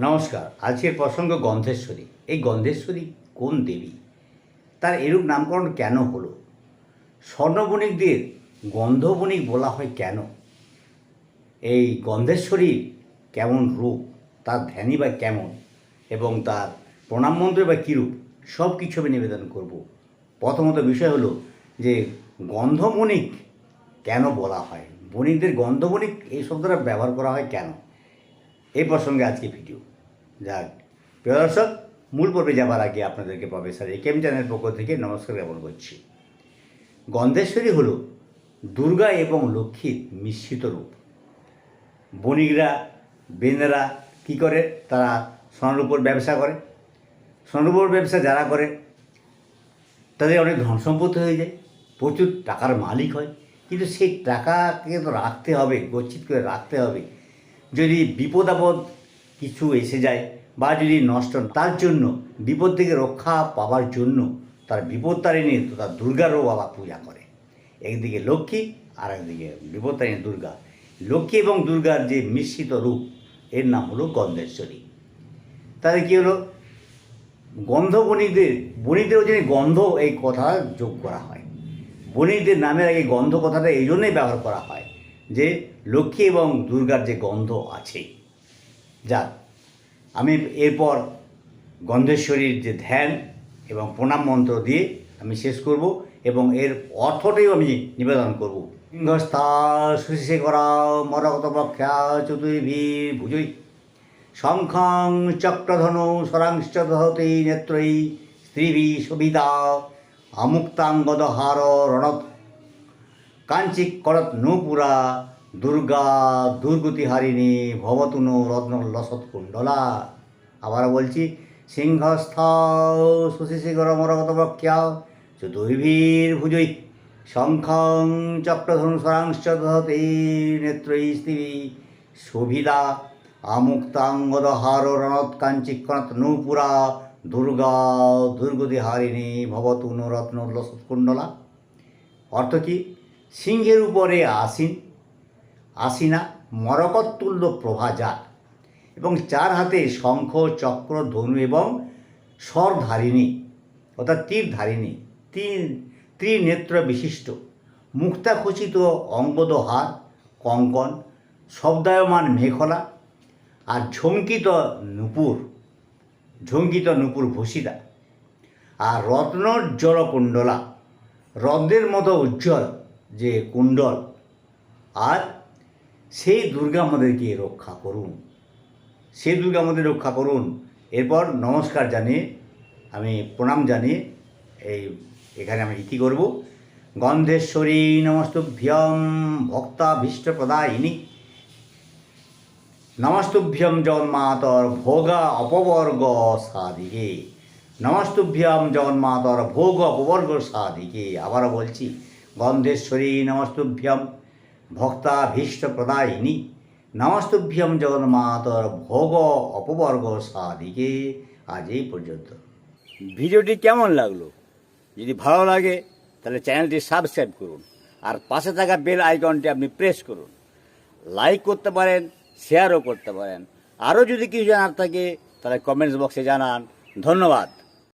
নমস্কার, আজকের প্রসঙ্গ গন্ধেশ্বরী। এই গন্ধেশ্বরী কোন দেবী? তার এরূপ নামকরণ কেন হলো? স্বর্ণবণিকদের গন্ধবণিক বলা হয় কেন? এই গন্ধেশ্বরীর কেমন রূপ? তার ধ্যানই বা কেমন? এবং তার প্রণাম মন্ত্র বা কীরূপ সব কিছু আমি নিবেদন করব। প্রথমত বিষয় হলো যে গন্ধবণিক কেন বলা হয়? বণিকদের গন্ধবণিক এই শব্দটা ব্যবহার করা হয় কেন? এই প্রসঙ্গে আজকে ভিডিও। যাক, প্রিয় দর্শক, মূল পর্বে যাবার আগে আপনাদেরকে প্রফেসর একেম চ্যানেল পক্ষ থেকে নমস্কার জ্ঞাপন করছি। গন্ধেশ্বরী হল দুর্গা এবং লক্ষ্মীর মিশ্রিত রূপ। বণিকরা, বেনেরা কী করে? তারা স্বর্ণরূপর ব্যবসা করে। স্বর্ণরূপর ব্যবসা যারা করে, তাদের অনেক ধন সম্পত্তি হয়ে যায়। প্রচুর টাকার মালিক হয়। কিন্তু সেই টাকাকে তো রাখতে হবে, গচ্ছিত করে রাখতে হবে। যদি বিপদ আপদ কিছু এসে যায় বা যদি নষ্ট তার জন্য, বিপদ থেকে রক্ষা পাওয়ার জন্য তার বিপদ তারিণী তথা দুর্গারও বাবা পূজা করে। একদিকে লক্ষ্মী আর একদিকে বিপদ তারিণী দুর্গা। লক্ষ্মী এবং দুর্গার যে মিশ্রিত রূপ, এর নাম হলো গন্ধেশ্বরী। তাহলে কী হলো? গন্ধ বণিকদের, বণিকদেরও যিনি গন্ধ এই কথা যোগ করা হয়, বণিকদের নামের আগে গন্ধ কথাটা এই জন্যই ব্যবহার করা হয় যে লক্ষ্মী এবং দুর্গার যে গন্ধ আছে। যা আমি এরপর গন্ধেশ্বরীর যে ধ্যান এবং প্রণাম মন্ত্র দিয়ে আমি শেষ করব এবং এর অর্থটাই আমি নিবেদন করব। সিংহস্থা সুশেখরা মরগত পক্ষা চতুর্ভীর ভুজই। শঙ্খং চক্রধনু সরাংশ্চ দহতে নেত্রৈ স্ত্রীভি সুবিধা আমুক্তাঙ্গদহার রণত কাঞ্চি করত নূপুরা, দুর্গা, দুর্গতিহারিণী, ভবতুনু রত্ন লসৎ কুণ্ডলা। আবার বলছি সিংহস্থ সুশিশিখর মরগত বক্ষ্যা চতুর্ভীর ভুজৈ শঙ্খং স্ত্রী শোভিদা আমুক্তাঙ্গদহার রণত কাঞ্চিকণত নূপুরা, দুর্গা, দুর্গতিহারিণী ভবতু রত্ন কুণ্ডলা। অর্থ কি? সিংহের উপরে আসীন। আসিনা মরকতুল্য প্রভাজাত এবং চার হাতে শঙ্খ, চক্র, ধনু এবং স্বরধারিণী অর্থাৎ তীরধারিণী তিন ত্রিনেত্র বিশিষ্ট, মুক্তাখচিত অঙ্গদহার, কঙ্কন, শব্দায়মান মেখলা আর ঝঙ্কিত নুপুর ঝঙ্কিত নুপুর ভূষিতা আর রত্নোজ্জ্বল কুণ্ডলা রত্নের মতো উজ্জ্বল। যে কুণ্ডল, আর সেই দুর্গা আমাদেরকে রক্ষা করুন। সেই দুর্গা আমাদের রক্ষা করুন। এরপর নমস্কার জানিয়ে, আমি প্রণাম জানিয়ে এই, এখানে আমি ইতি করব। গন্ধেশ্বরী নমস্তুভ্যম ভক্তাভীষ্ট প্রদায়িনী নমস্তুভ্যম জন্মাতর ভোগা অপবর্গ সাদিকে নমস্তুভ্যম জন্মাতর ভোগ অপবর্গ সাদিকে আবারও বলছি গন্ধেশ্বরী নমস্তুভ্যম ভক্তাভীষ্ট প্রদায়িনী নমস্তুভ্যম জগন্মাতর ভোগ অপবর্গ সাদিকে আজ এই পর্যন্ত। ভিডিওটি কেমন লাগল? যদি ভালো লাগে, তাহলে চ্যানেলটি সাবস্ক্রাইব করুন আর পাশে থাকা বেল আইকনটি আপনি প্রেস করুন। লাইক করতে পারেন, শেয়ারও করতে পারেন। আরও যদি কিছু জানার থাকে, তাহলে কমেন্টস বক্সে জানান। ধন্যবাদ।